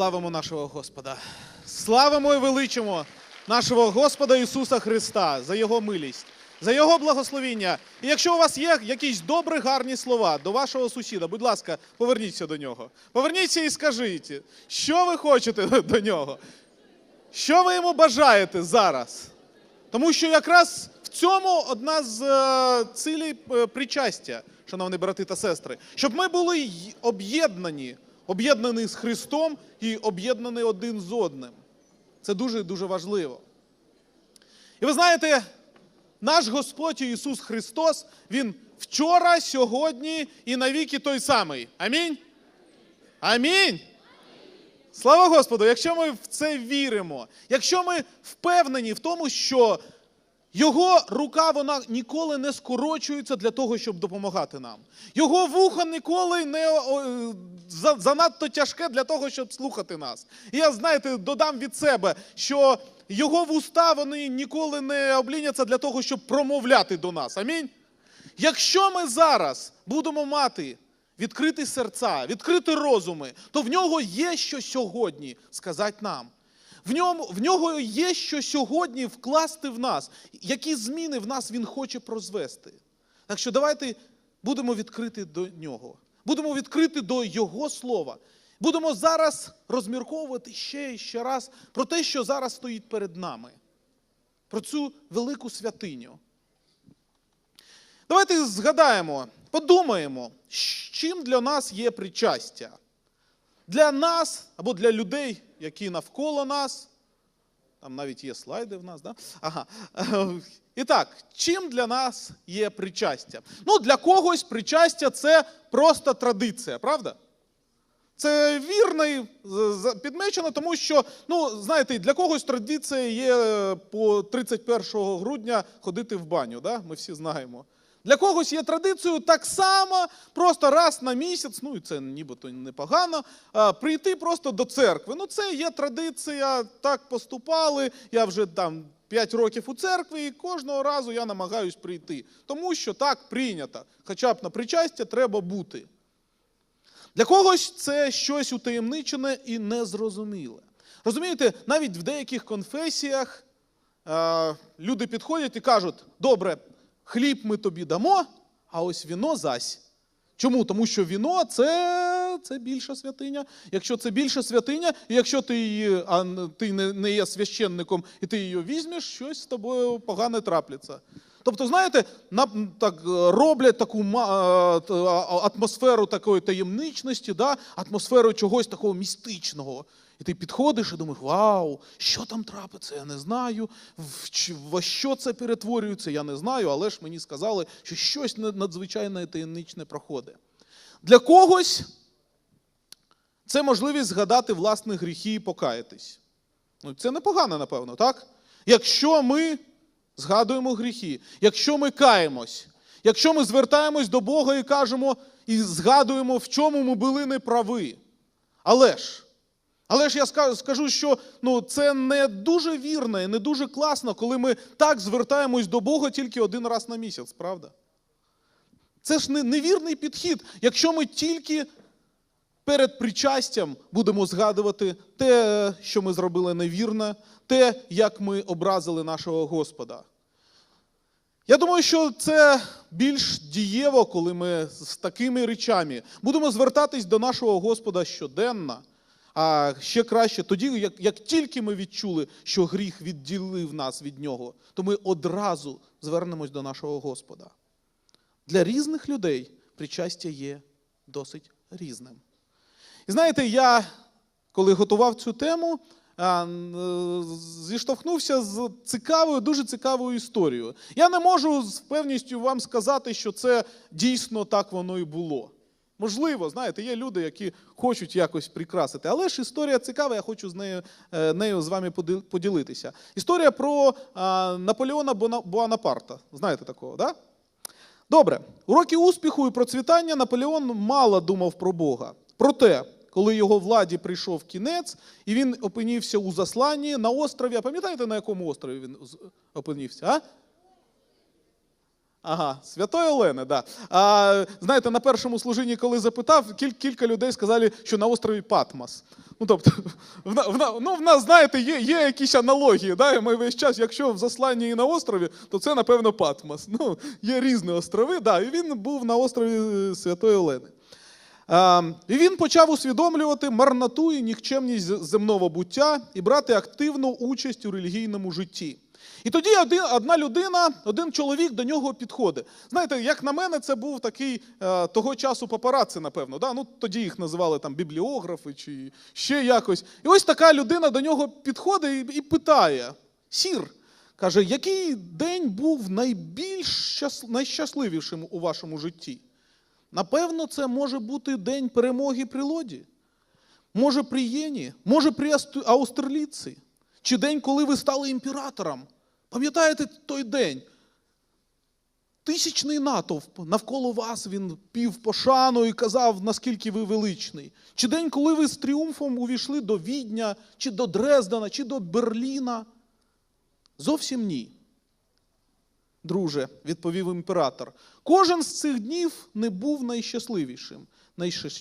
славимо нашого Господа. Славимо і величимо нашого Господа Ісуса Христа за Його милість, за Його благословіння. І якщо у вас є якісь добрі, гарні слова до вашого сусіда, будь ласка, поверніться до нього. Поверніться і скажіть, що ви хочете до нього, що ви йому бажаєте зараз. Тому що якраз в цьому одна з е, цілей е, причастя, шановні брати та сестри, щоб ми були об'єднані, об'єднані з Христом і об'єднані один з одним. Це дуже дуже важливо. І ви знаєте, наш Господь Ісус Христос, Він вчора, сьогодні і навіки той самий. Амінь. Амінь. Слава Господу! Якщо ми в це віримо, якщо ми впевнені в тому, що його рука вона ніколи не скорочується для того, щоб допомагати нам. Його вухо ніколи не занадто тяжке для того, щоб слухати нас. І я, знаєте, додам від себе, що його вуста вони ніколи не обліняться для того, щоб промовляти до нас. Амінь. Якщо ми зараз будемо мати відкриті серця, відкриті розуми, то в нього є що сьогодні сказати нам. В, ньому, в нього є що сьогодні вкласти в нас, які зміни в нас він хоче прозвести. Так що давайте будемо відкриті до нього, будемо відкриті до Його слова. Будемо зараз розмірковувати ще і ще раз про те, що зараз стоїть перед нами, про цю велику святиню. Давайте згадаємо, подумаємо, з чим для нас є причастя. Для нас або для людей, які навколо нас. Там навіть є слайди в нас, да? Ага. І так, чим для нас є причастя? Ну, для когось причастя це просто традиція, правда? Це з- підмечено, тому що, ну, знаєте, для когось традиція є е, по 31 грудня ходити в баню, да? ми всі знаємо. Для когось є традицією так само, просто раз на місяць, ну і це нібито непогано, прийти просто до церкви. Ну, це є традиція, так поступали. Я вже там 5 років у церкві, і кожного разу я намагаюсь прийти. Тому що так прийнято. Хоча б на причастя треба бути. Для когось це щось утаємничене і незрозуміле. Розумієте, навіть в деяких конфесіях люди підходять і кажуть: добре, хліб ми тобі дамо, а ось віно зась. Чому? Тому що віно це, це більша святиня. Якщо це більша святиня, і якщо ти її, а ти не, не є священником, і ти її візьмеш, щось з тобою погане трапляться. Тобто, знаєте, на, так, е, роблять таку е, атмосферу такої таємничності, да? атмосферу чогось такого містичного. І ти підходиш і думаєш, вау, що там трапиться, я не знаю. В, що це перетворюється, я не знаю, але ж мені сказали, що щось над- надзвичайне і таємничне проходить. Для когось це можливість згадати власні гріхи і покаятись. Ну, це непогано, напевно, так? Якщо ми згадуємо гріхи, якщо ми каємось, якщо ми звертаємось до Бога і кажемо, і згадуємо, в чому ми були неправі. Але ж, але ж я скажу, що ну, це не дуже вірно і не дуже класно, коли ми так звертаємось до Бога тільки один раз на місяць, правда? Це ж не, невірний підхід, якщо ми тільки перед причастям будемо згадувати те, що ми зробили невірно, те, як ми образили нашого Господа. Я думаю, що це більш дієво, коли ми з такими речами будемо звертатись до нашого Господа щоденно, а ще краще тоді, як, як тільки ми відчули, що гріх відділив нас від нього, то ми одразу звернемось до нашого Господа. Для різних людей причастя є досить різним. І знаєте, я, коли готував цю тему, зіштовхнувся з цікавою, дуже цікавою історією. Я не можу з певністю вам сказати, що це дійсно так воно і було. Можливо, знаєте, є люди, які хочуть якось прикрасити. Але ж історія цікава, я хочу з нею, е, нею з вами поділитися. Історія про а, Наполеона Буанапарта. Знаєте такого, так? Да? Добре, у роки успіху і процвітання Наполеон мало думав про Бога. Проте, коли його владі прийшов кінець, і він опинився у засланні на острові. А пам'ятаєте, на якому острові він опинився? А? Ага, святої Олени, да. А, знаєте, на першому служінні, коли запитав, кіль- кілька людей сказали, що на острові Патмос. Ну, тобто, в, в, ну, в нас, знаєте, є, є якісь аналогії. Да? Ми весь час, якщо в засланні і на острові, то це, напевно, Патмос. Ну, є різні острови, да, і він був на острові е, Святої Олени. А, і він почав усвідомлювати марноту і нікчемність земного буття і брати активну участь у релігійному житті. І тоді один, одна людина, один чоловік до нього підходить. Знаєте, як на мене, це був такий е, того часу папараці, напевно. Да? Ну, тоді їх називали там бібліографи чи ще якось. І ось така людина до нього підходить і, і питає: Сір, каже, який день був найбільш щас, найщасливішим у вашому житті? Напевно, це може бути день перемоги при лоді. Може, при Єні, може, при Аустерліці. Чи день, коли ви стали імператором. Пам'ятаєте той день? Тисячний натовп навколо вас він пів пошану і казав, наскільки ви величний. Чи день, коли ви з тріумфом увійшли до Відня, чи до Дрездена, чи до Берліна? Зовсім ні. Друже, відповів імператор, кожен з цих днів не був найщасливішим.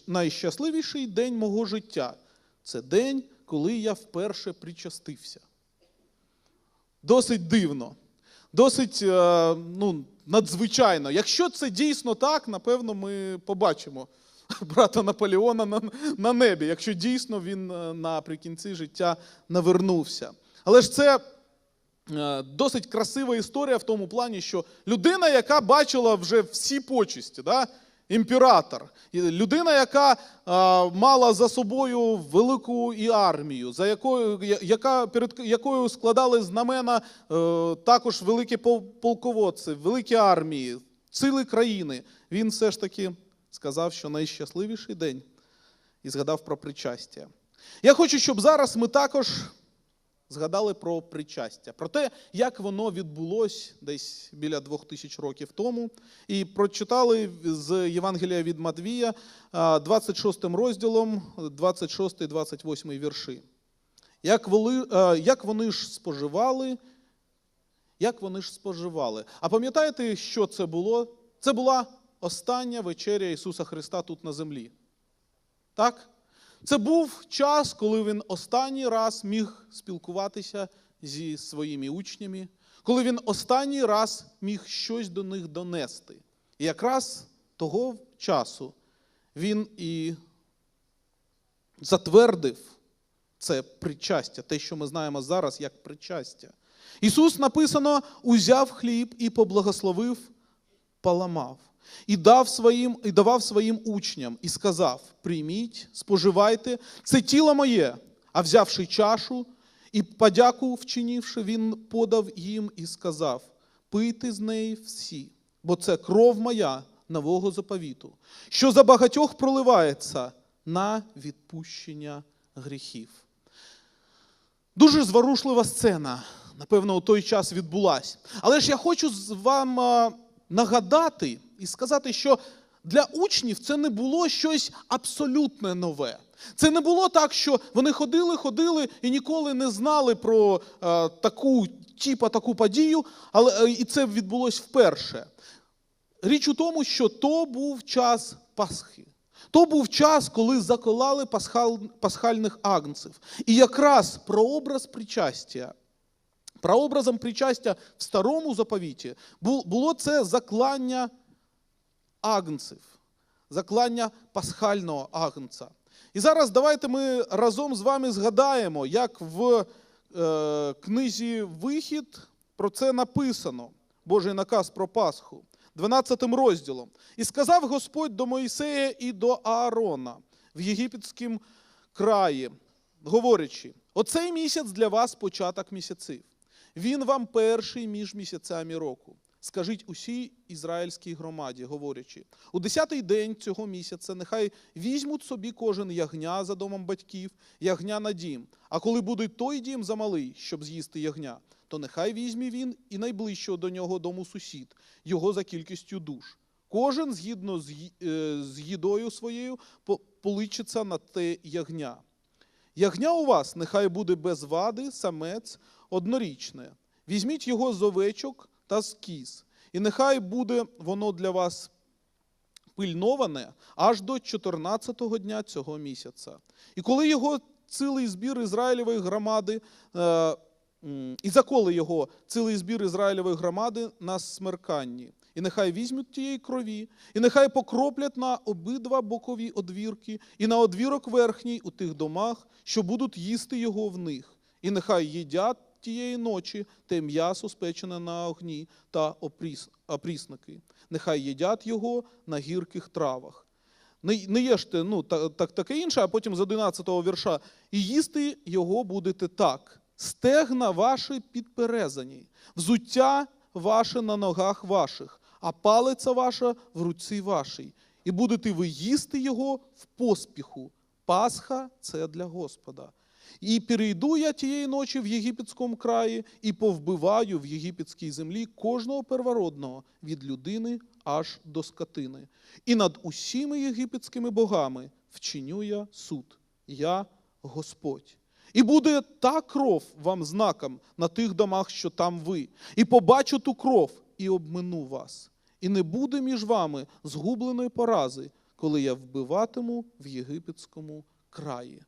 Найщасливіший день мого життя це день, коли я вперше причастився. Досить дивно, досить е, ну, надзвичайно. Якщо це дійсно так, напевно, ми побачимо брата Наполеона на, на небі, якщо дійсно він е, наприкінці життя навернувся. Але ж це е, досить красива історія в тому плані, що людина, яка бачила вже всі почесті, да? Імператор, людина, яка е, мала за собою велику і армію, за якою, яка, перед якою складали знамена е, також великі пол- полководці, великі армії, цілі країни, він все ж таки сказав, що найщасливіший день і згадав про причастя. Я хочу, щоб зараз ми також згадали про причастя, про те, як воно відбулось десь біля двох тисяч років тому, і прочитали з Євангелія від Матвія, 26 розділом, 26-28 вірші. Як вони, як вони ж споживали, як вони ж споживали. А пам'ятаєте, що це було? Це була остання вечеря Ісуса Христа тут на землі. Так? Це був час, коли він останній раз міг спілкуватися зі своїми учнями, коли він останній раз міг щось до них донести. І якраз того часу він і затвердив це причастя, те, що ми знаємо зараз як причастя. Ісус написано, узяв хліб і поблагословив, поламав. І дав своїм, і давав своїм учням, і сказав: прийміть, споживайте, це тіло моє. А взявши чашу і подяку вчинивши, він подав їм і сказав: пийте з неї всі, бо це кров моя нового заповіту, що за багатьох проливається на відпущення гріхів. Дуже зворушлива сцена, напевно, у той час відбулась. Але ж я хочу з вам а, нагадати і сказати, що для учнів це не було щось абсолютно нове. Це не було так, що вони ходили, ходили і ніколи не знали про е, таку, типа таку подію, але е, і це відбулось вперше. Річ у тому, що то був час Пасхи. То був час, коли заколали пасхал, пасхальних агнців. І якраз прообраз причастя, прообразом причастя в старому заповіті було це заклання агнців, заклання пасхального агнця. І зараз давайте ми разом з вами згадаємо, як в е, книзі Вихід про це написано, Божий наказ про Пасху, 12 розділом. І сказав Господь до Моїсея і до Аарона в єгипетському краї, говорячи: оцей місяць для вас початок місяців. Він вам перший між місяцями року. Скажіть усій ізраїльській громаді, говорячи, у десятий день цього місяця нехай візьмуть собі кожен ягня за домом батьків, ягня на дім. А коли буде той дім замалий, щоб з'їсти ягня, то нехай візьме він і найближчого до нього дому сусід, його за кількістю душ. Кожен, згідно з е, їдою своєю, по- поличиться на те ягня. Ягня у вас нехай буде без вади, самець, однорічне. Візьміть його з овечок та з кіз, І нехай буде воно для вас пильноване аж до 14-го дня цього місяця. І коли його цілий збір Ізраїлевої громади, е, і заколи його цілий збір Ізраїлевої громади на смерканні. І нехай візьмуть тієї крові, і нехай покроплять на обидва бокові одвірки, і на одвірок верхній у тих домах, що будуть їсти його в них. І нехай їдять тієї ночі те м'ясо спечене на огні та опріс- опрісники. Нехай їдять його на гірких травах. Не, не їжте, ну, та- так, таке інше, а потім з 11-го вірша. І їсти його будете так. Стегна ваші підперезані, взуття ваше на ногах ваших, а палиця ваша в руці вашій. І будете ви їсти його в поспіху. Пасха це для Господа. І перейду я тієї ночі в єгипетському краї і повбиваю в єгипетській землі кожного первородного від людини аж до скотини. І над усіми єгипетськими богами вчиню я суд. Я Господь. І буде та кров вам знаком на тих домах, що там ви. І побачу ту кров і обмину вас. І не буде між вами згубленої порази, коли я вбиватиму в єгипетському краї.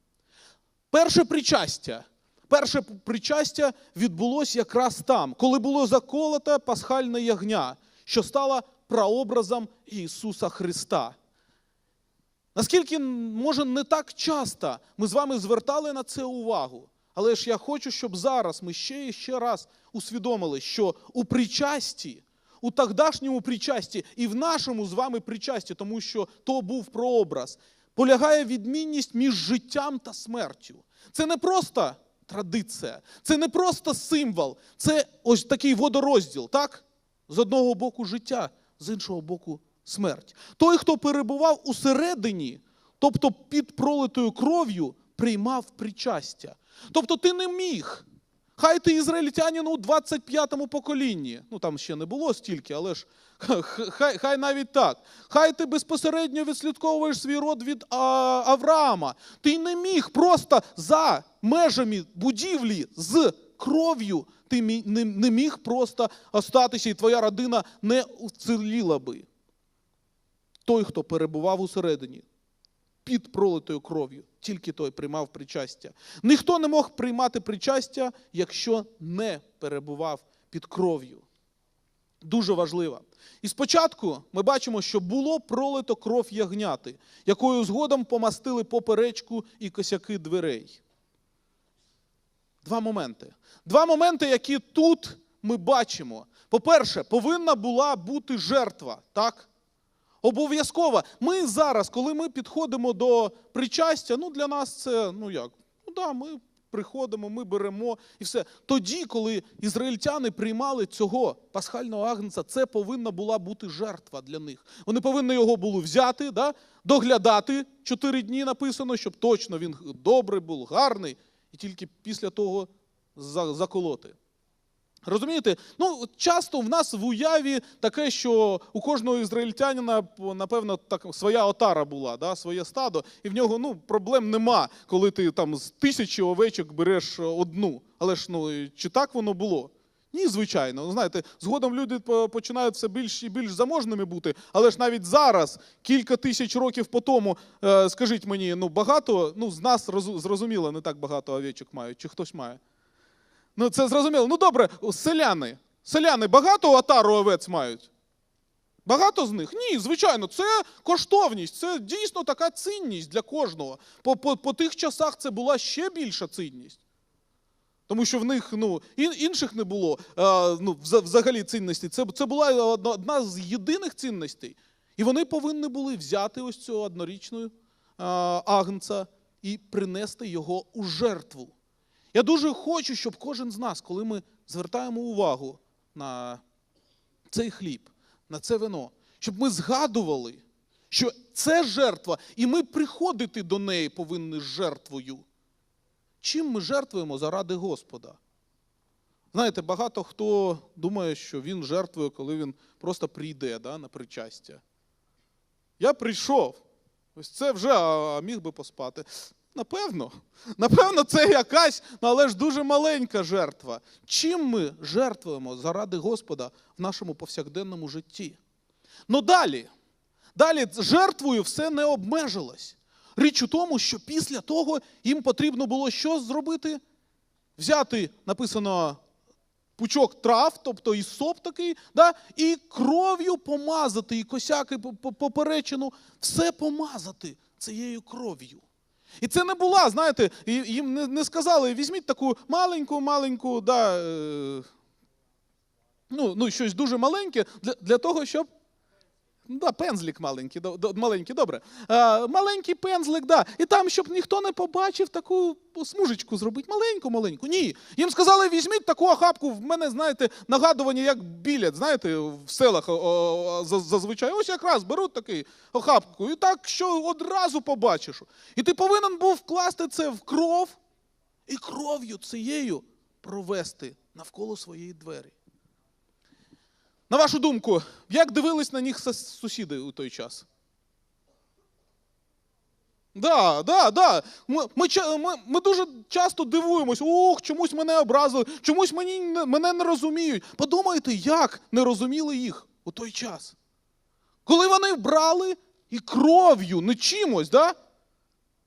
Перше причастя. Перше причастя відбулося якраз там, коли було заколоте пасхальне ягня, що стало прообразом Ісуса Христа. Наскільки, може, не так часто ми з вами звертали на це увагу, але ж я хочу, щоб зараз ми ще і ще раз усвідомили, що у причасті, у тогдашньому причасті і в нашому з вами причасті, тому що то був прообраз, полягає відмінність між життям та смертю. Це не просто традиція, це не просто символ, це ось такий водорозділ, так? З одного боку життя, з іншого боку смерть. Той, хто перебував усередині, тобто під пролитою кров'ю, приймав причастя. Тобто ти не міг. Хай ти ізраїльтянин у 25-му поколінні. Ну там ще не було стільки, але ж хай, хай навіть так. Хай ти безпосередньо відслідковуєш свій род від а, Авраама. Ти не міг просто за межами будівлі з кров'ю, ти не міг просто остатися, і твоя родина не уціліла би. Той, хто перебував усередині, під пролитою кров'ю, тільки той приймав причастя. Ніхто не мог приймати причастя, якщо не перебував під кров'ю. Дуже важливо. І спочатку ми бачимо, що було пролито кров ягняти, якою згодом помастили поперечку і косяки дверей. Два моменти. Два моменти, які тут ми бачимо. По-перше, повинна була бути жертва, так? Обов'язково. Ми зараз, коли ми підходимо до причастя, ну для нас це, ну як, ну да, ми приходимо, ми беремо і все. Тоді, коли ізраїльтяни приймали цього пасхального агнця, це повинна була бути жертва для них. Вони повинні його були взяти, да, доглядати чотири дні написано, щоб точно він добрий був, гарний, і тільки після того заколоти. Розумієте? Ну, часто в нас в уяві таке, що у кожного ізраїльтянина, напевно, так своя отара була, да, своє стадо, і в нього ну, проблем нема, коли ти там з тисячі овечок береш одну. Але ж ну, чи так воно було? Ні, звичайно. Ну, Знаєте, згодом люди починають все більш і більш заможними бути, але ж навіть зараз, кілька тисяч років по тому, е, скажіть мені, ну багато, ну з нас розу- зрозуміло, не так багато овечок мають, чи хтось має. Ну, це зрозуміло. Ну добре, селяни. Селяни багато отару овець мають? Багато з них? Ні, звичайно, це коштовність, це дійсно така цінність для кожного. По, по, по тих часах це була ще більша цінність. Тому що в них ну, інших не було ну, взагалі цінностей. Це, це була одна, з єдиних цінностей. І вони повинні були взяти ось цього однорічного агнця і принести його у жертву. Я дуже хочу, щоб кожен з нас, коли ми звертаємо увагу на цей хліб, на це вино, щоб ми згадували, що це жертва, і ми приходити до неї повинні з жертвою. Чим ми жертвуємо заради Господа? Знаєте, багато хто думає, що він жертвує, коли він просто прийде да, на причастя. Я прийшов. Ось це вже а, міг би поспати. Напевно. Напевно, це якась, ну, але ж дуже маленька жертва. Чим ми жертвуємо заради Господа в нашому повсякденному житті? Ну далі, далі жертвою все не обмежилось. Річ у тому, що після того їм потрібно було що зробити? Взяти, написано, пучок трав, тобто і соп такий, да, і кров'ю помазати, і косяки по- по- поперечину, все помазати цією кров'ю. І це не була, знаєте, їм не, сказали, візьміть таку маленьку, маленьку, да, е, ну, ну, щось дуже маленьке для, для того, щоб. Ну, Да, пензлик маленький, до- маленький, добре. А, маленький пензлик, да. І там, щоб ніхто не побачив, таку смужечку зробити. Маленьку, маленьку. Ні. Їм сказали, візьміть таку охапку. В мене, знаєте, нагадування, як білет, знаєте, в селах о, о, зазвичай. Ось якраз беруть такий охапку. І так, що одразу побачиш. І ти повинен був вкласти це в кров і кров'ю цією провести навколо своєї двері. На вашу думку, як дивились на них сусіди у той час? Да, да, да. Ми, ми, ми, ми дуже часто дивуємось, ох, чомусь мене образили, чомусь мені, мене не розуміють. Подумайте, як не розуміли їх у той час. Коли вони брали і кров'ю, не чимось, да?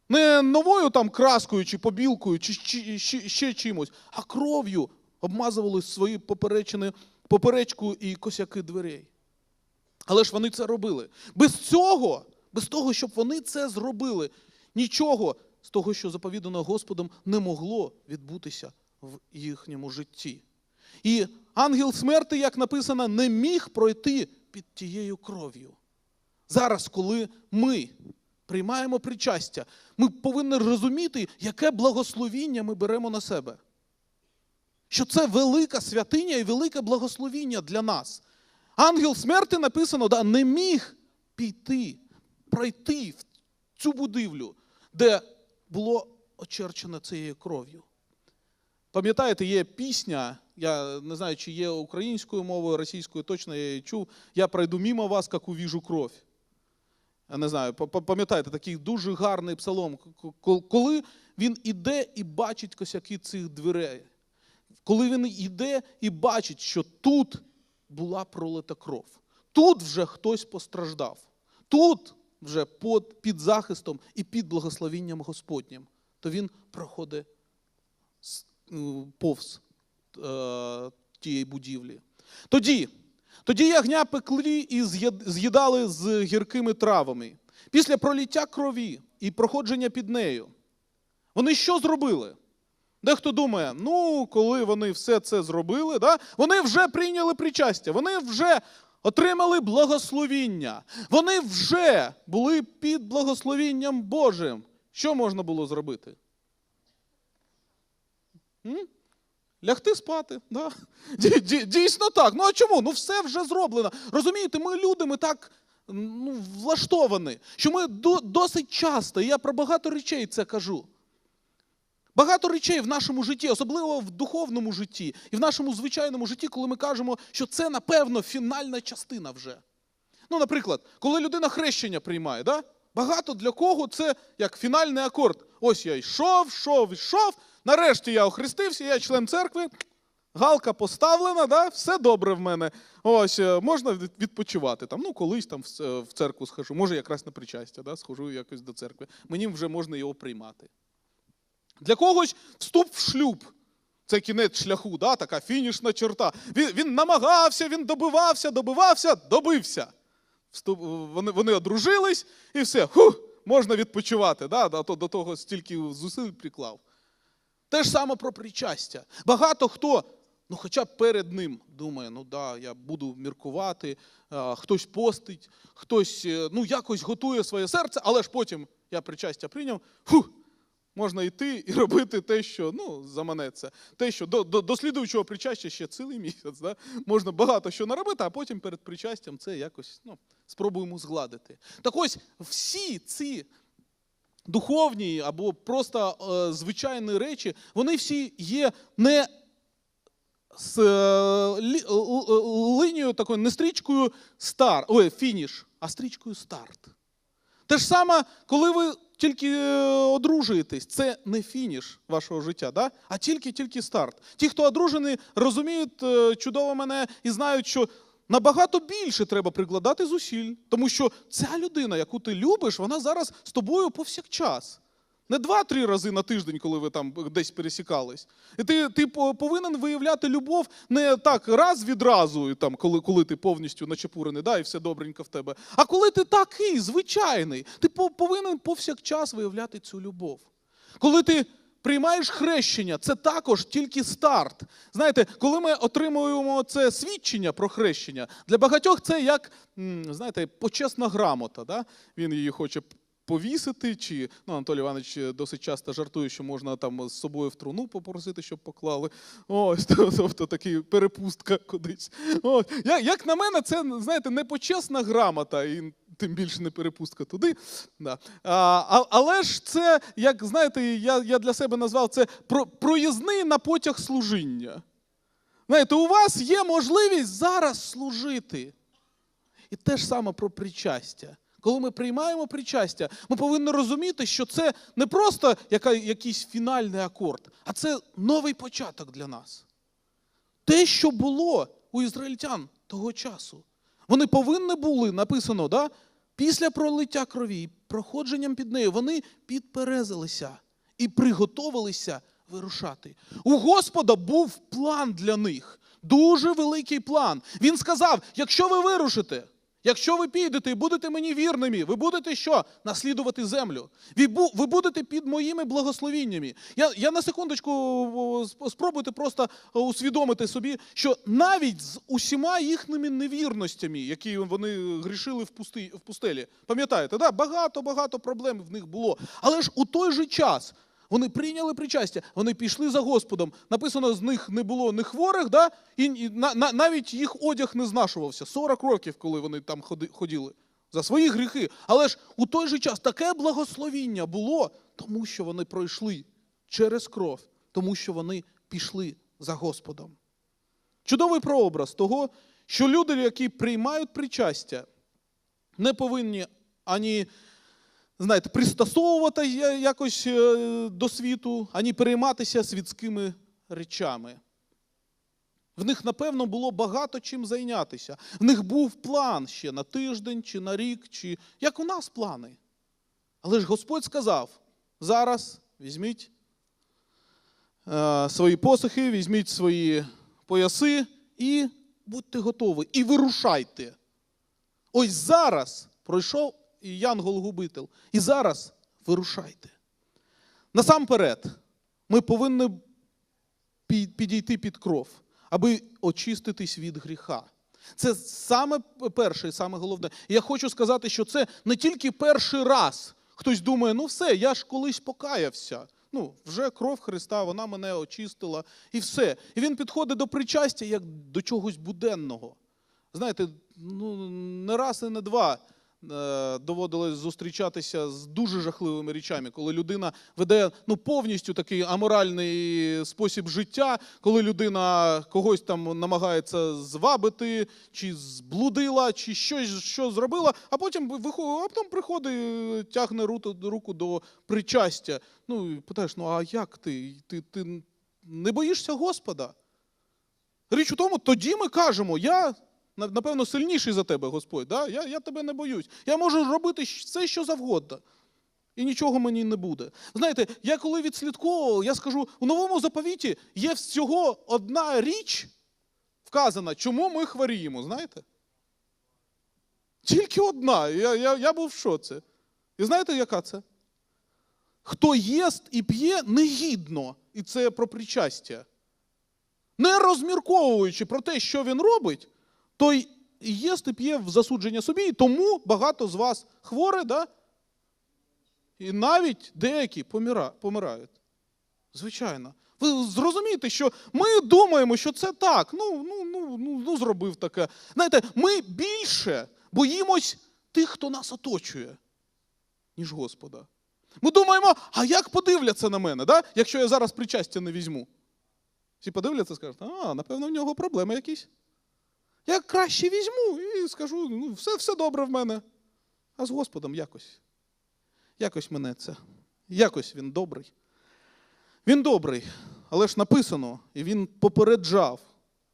не новою там краскою чи побілкою, чи, чи ще, ще чимось, а кров'ю обмазували свої поперечини, поперечку і косяки дверей. Але ж вони це робили. Без цього, без того, щоб вони це зробили, нічого з того, що заповідано Господом, не могло відбутися в їхньому житті. І ангел смерти, як написано, не міг пройти під тією кров'ю. Зараз, коли ми приймаємо причастя, ми повинні розуміти, яке благословіння ми беремо на себе. Що це велика святиня і велике благословіння для нас. Ангел смерти написано, да, не міг піти, пройти в цю будівлю, де було очерчено цією кров'ю. Пам'ятаєте, є пісня, я не знаю, чи є українською мовою, російською, точно я її чув. Я пройду мимо вас, як увіжу кров. Я не знаю, па- па- пам'ятаєте, такий дуже гарний псалом, коли він іде і бачить косяки цих дверей. Коли він йде і бачить, що тут була пролита кров, тут вже хтось постраждав, тут вже під, захистом і під благословінням Господнім, то він проходить ну, повз е, тієї будівлі. Тоді, тоді ягня пекли і з'їдали з гіркими травами. Після проліття крові і проходження під нею. Вони що зробили? Дехто думає, ну, коли вони все це зробили, да, вони вже прийняли причастя, вони вже отримали благословіння, вони вже були під благословінням Божим. Що можна було зробити? М? Лягти спати. Да? Дій- дій- Дійсно так. Ну а чому? Ну все вже зроблено. Розумієте, ми люди, ми так ну, влаштовані, що ми досить часто, і я про багато речей це кажу. Багато речей в нашому житті, особливо в духовному житті і в нашому звичайному житті, коли ми кажемо, що це, напевно, фінальна частина вже. Ну, наприклад, коли людина хрещення приймає, да? багато для кого це як фінальний акорд. Ось я йшов, йшов, йшов, нарешті я охрестився, я член церкви, галка поставлена, да? все добре в мене. Ось, е, можна відпочивати. Там, ну, колись там в в церкву схожу, може якраз на причастя, да? схожу якось до церкви. Мені вже можна його приймати. Для когось вступ в шлюб. Це кінець шляху, да, така фінішна черта. Він, він намагався, він добивався, добивався, добився. Вступ, вони, вони одружились і все, ху, можна відпочивати. Да, то до того стільки зусиль приклав. Те ж саме про причастя. Багато хто, ну хоча б перед ним думає, ну да, я буду міркувати, хтось постить, хтось е, ну, якось готує своє серце, але ж потім я причастя прийняв. Фу, можна йти і робити те, що ну, заманеться. Те, що до, до, до слідуючого причастя ще цілий місяць. Да? Можна багато що наробити, а потім перед причастям це якось ну, спробуємо згладити. Так ось всі ці духовні або просто е, звичайні речі, вони всі є не з е, лі, л- л- лінією такою, не стрічкою стар, ой, фініш, а стрічкою старт. Те ж саме, коли ви тільки е, одружуєтесь, це не фініш вашого життя, да? а тільки-тільки старт. Ті, хто одружений, розуміють е, чудово мене і знають, що набагато більше треба прикладати зусиль, тому що ця людина, яку ти любиш, вона зараз з тобою повсякчас. Не два-три рази на тиждень, коли ви там десь пересікались. І ти, ти повинен виявляти любов не так раз відразу, там, коли, коли ти повністю начепурений, да, і все добренько в тебе. А коли ти такий, звичайний, ти повинен повсякчас виявляти цю любов. Коли ти приймаєш хрещення, це також тільки старт. Знаєте, коли ми отримуємо це свідчення про хрещення, для багатьох це як, знаєте, почесна грамота. Да? Він її хоче повісити, чи ну, Анатолій Іванович досить часто жартує, що можна там з собою в труну попросити, щоб поклали. Ось, тобто такий перепустка кудись. Ось. Як, на мене, це знаєте, не почесна грамота, і тим більше не перепустка туди. Да. А, але ж це, як знаєте, я, я для себе назвав це про, проїзний на потяг служіння. Знаєте, у вас є можливість зараз служити. І те ж саме про причастя. Коли ми приймаємо причастя, ми повинні розуміти, що це не просто яка, якийсь фінальний акорд, а це новий початок для нас. Те, що було у ізраїльтян того часу. Вони повинні були, написано, да, після пролиття крові, проходженням під нею, вони підперезалися і приготовилися вирушати. У Господа був план для них, дуже великий план. Він сказав: якщо ви вирушите, Якщо ви підете і будете мені вірними, ви будете що? Наслідувати землю. Ви, бу- ви будете під моїми благословіннями. Я, я на секундочку спробуйте просто усвідомити собі, що навіть з усіма їхніми невірностями, які вони грішили в, пусти, в пустелі, пам'ятаєте, да? багато-багато проблем в них було. Але ж у той же час вони прийняли причастя, вони пішли за Господом. Написано, з них не було ні хворих, да? і, на, на, навіть їх одяг не знашувався. 40 років, коли вони там ходи- ходили за свої гріхи. Але ж у той же час таке благословіння було, тому що вони пройшли через кров, тому що вони пішли за Господом. Чудовий прообраз того, що люди, які приймають причастя, не повинні ані знаєте, пристосовувати якось е, до світу, ані перейматися світськими речами. В них, напевно, було багато чим зайнятися. В них був план ще на тиждень, чи на рік, чи як у нас плани. Але ж Господь сказав: зараз візьміть е, свої посохи, візьміть свої пояси і будьте готові. І вирушайте. Ось зараз пройшов і Янгол-губитель. І зараз вирушайте. Насамперед, ми повинні підійти під кров, аби очиститись від гріха. Це саме перше і саме головне. Я хочу сказати, що це не тільки перший раз. Хтось думає, ну все, я ж колись покаявся. Ну, вже кров Христа, вона мене очистила, і все. І він підходить до причастя як до чогось буденного. Знаєте, ну не раз і не два доводилось зустрічатися з дуже жахливими речами, коли людина веде ну, повністю такий аморальний спосіб життя, коли людина когось там намагається звабити, чи зблудила, чи щось що зробила, а потім вихо- а потім приходить, тягне руку, до причастя. Ну і питаєш, ну а як ти? Ти, ти не боїшся Господа? Річ у тому, тоді ми кажемо, я напевно сильніший за тебе, Господь. Да? Я, я тебе не боюсь. Я можу робити все, що завгодно. І нічого мені не буде. Знаєте, я коли відслідковував, я скажу, у новому заповіті є всього одна річ вказана, чому ми хворіємо, знаєте? Тільки одна. Я, я, я був в шоці. І знаєте, яка це? Хто єст і п'є негідно, і це про причастя не розмірковуючи про те, що він робить, той і п'є в засудження собі, і тому багато з вас хворе, да? і навіть деякі помирають. Звичайно. Ви зрозумієте, що ми думаємо, що це так. Ну, ну, ну, ну, ну зробив таке. Знаєте, ми більше боїмось тих, хто нас оточує, ніж Господа. Ми думаємо, а як подивляться на мене, да? якщо я зараз причастя не візьму? Всі подивляться і скажуть, а, напевно, в нього проблеми якісь. Я краще візьму і скажу, ну, все, все добре в мене. А з Господом якось. якось мене це. Якось він добрий. Він добрий, але ж написано, і він попереджав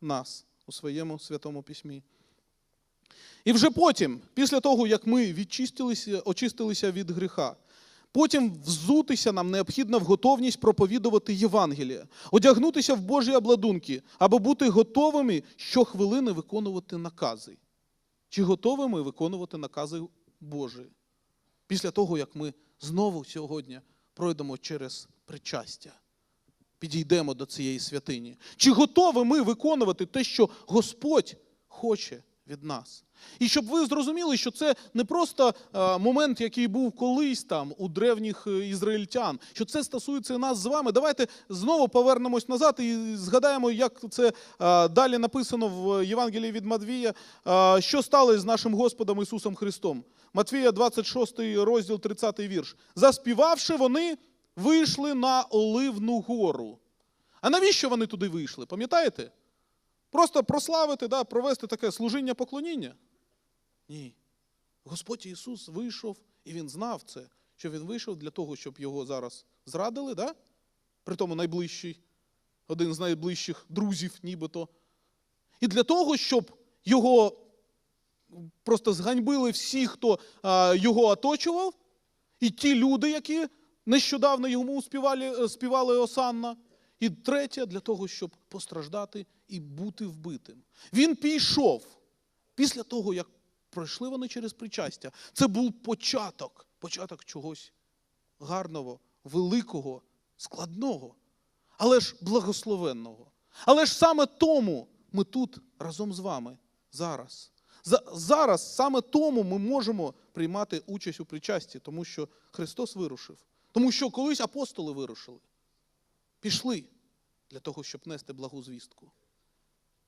нас у своєму святому письмі. І вже потім, після того, як ми відчистилися, очистилися від гріха, потім взутися нам необхідно в готовність проповідувати Євангеліє, одягнутися в Божі обладунки, або бути готовими щохвилини виконувати накази. Чи готові ми виконувати накази Божі? Після того, як ми знову сьогодні пройдемо через причастя, підійдемо до цієї святині. Чи готові ми виконувати те, що Господь хоче від нас? І щоб ви зрозуміли, що це не просто е, момент, який був колись там у древніх е, ізраїльтян, що це стосується нас з вами. Давайте знову повернемось назад і згадаємо, як це е, далі написано в Євангелії від Матвія, що сталося з нашим Господом Ісусом Христом. Матвія, 26 розділ, 30 вірш. Заспівавши, вони вийшли на Оливну гору. А навіщо вони туди вийшли? Пам'ятаєте? Просто прославити, да, провести таке служіння поклоніння? Ні. Господь Ісус вийшов, і Він знав це, що Він вийшов для того, щоб його зараз зрадили, да? при тому найближчий, один з найближчих друзів, нібито. І для того, щоб його просто зганьбили всі, хто а, його оточував, і ті люди, які нещодавно йому співали, співали Осанна. І третє, для того, щоб постраждати і бути вбитим. Він пішов після того, як пройшли вони через причастя. Це був початок, початок чогось гарного, великого, складного, але ж благословенного. Але ж саме тому ми тут разом з вами зараз. Зараз саме тому ми можемо приймати участь у причасті, тому що Христос вирушив. Тому що колись апостоли вирушили. Пішли для того, щоб нести благу звістку.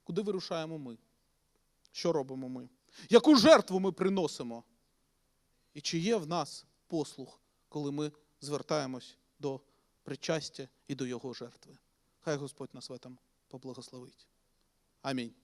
Куди вирушаємо ми? Що робимо ми? Яку жертву ми приносимо? І чи є в нас послух, коли ми звертаємось до причастя і до Його жертви? Хай Господь нас в этом поблагословить. Амінь.